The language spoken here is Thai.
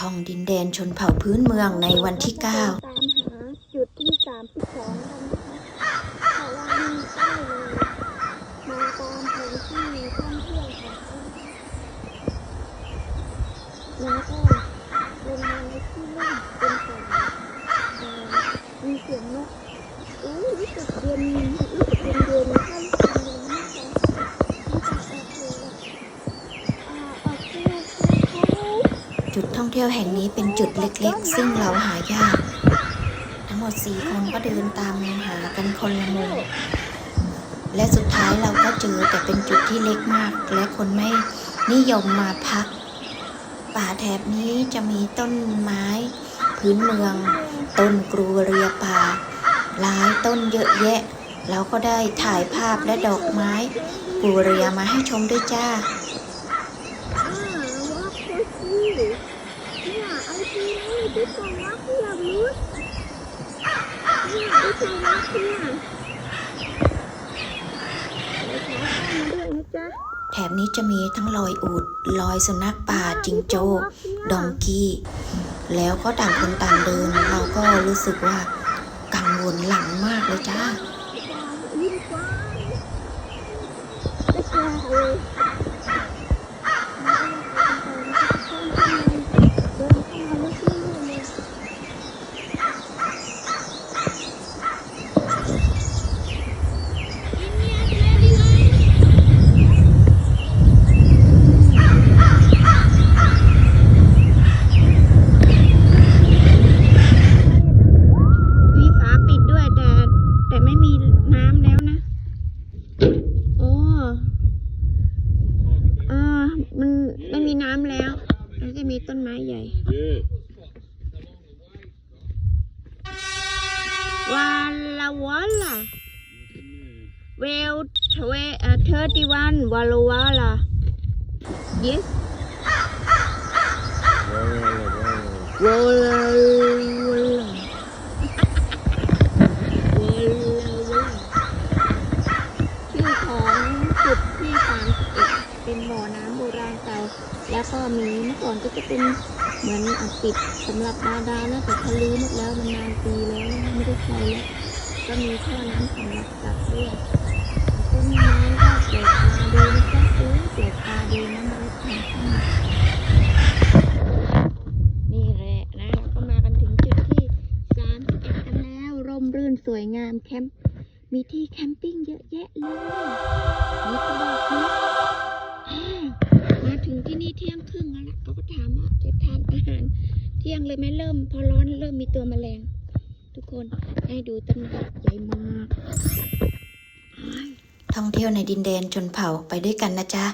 ท่องดินแดนชนเผ่าพื้นเมืองในวันที่ 9 ตามหาจุดที่สามสิบสองกันนะคะแต่ว่ามีใต้เลยมาตามแผนที่ท่องเที่ยวของแล้วก็ลงมาในที่เล่นเป็นเอ่อมีเสียงนกอู้รู้สึกเย็นรู้สึกเย็นเย็น จุดท่องเที่ยวแห่งนี้เป็นจุดเล็กๆ ซึ่งเราหายาก ทั้งหมดสี่คนก็เดินตามหากันคนละมุมและสุดท้ายเราก็เจอแต่เป็นจุดที่เล็กมาก และคนไม่นิยมมาพัก ป่าแถบนี้จะมีต้นไม้ พื้นเมือง ต้นกรูเรียป่าหลายต้นเยอะแยะ เราก็ได้ถ่ายภาพและดอกไม้กรูเรียมาให้ชมด้วยจ้า อ่าว่าโคชีเนี่ยไอ ทีนี่ที่กองรักที่อยากรู้เนี่ยที่กองรักเนี่ยเดี๋ยวขอนแถบนี้จะมีทั้งรอยอูดรอยสุนัขป่าจิงโจ้ดองกี้ แล้วก็ต่างคนต่างเดิน เราก็รู้สึกว่ากังวลหลังมากเลยจ้า ยิ้มกว้างไม่กล้าเลยเดินเข้ามาไม่ชื่อเลย มีฝาปิดด้วยแต่ แต่ไม่มีน้ำแล้วนะ โอ้เออมันไม่มีน้ำแล้ว แล้วจะมีต้นไม้ใหญ่ วาลาวาลาเวลเทเวเอ่อเทอร์ติวันวาลาวาลา yes วาลาวาลา วาลาวาชื่อของจุดที่สามสิบเอ็ด เป็นบ่อน้ำโบราณเก่าแล้วก็มีเมื่อก่อนก็จะเป็นเหมือนอ่างปิดสำหรับบาดาลนะแต่เขาลื้อหมดแล้วมันนานปีแล้วไม่ได้ใช้แล้วก็มีท่อน้ำสำหรับจับด้วยต้นไม้ก็เกิดตาดีนะจ๊ะเออเกิดตาดีนะมาทำข้างในนี่แหละนะก็มากันถึงจุดที่สามสิบเอ็ดกันแล้วร่มรื่นสวยงามแคมป์มีที่แคมปิ้งเยอะแยะเลย จะทานอาหารเที่ยงเลยไหมเริ่ม พอร้อนเริ่มมีตัวแมลง ทุกคนให้ดูต้นไม้ใหญ่มากท่องเที่ยวในดินแดนชนเผ่าไปด้วยกันนะจ๊ะ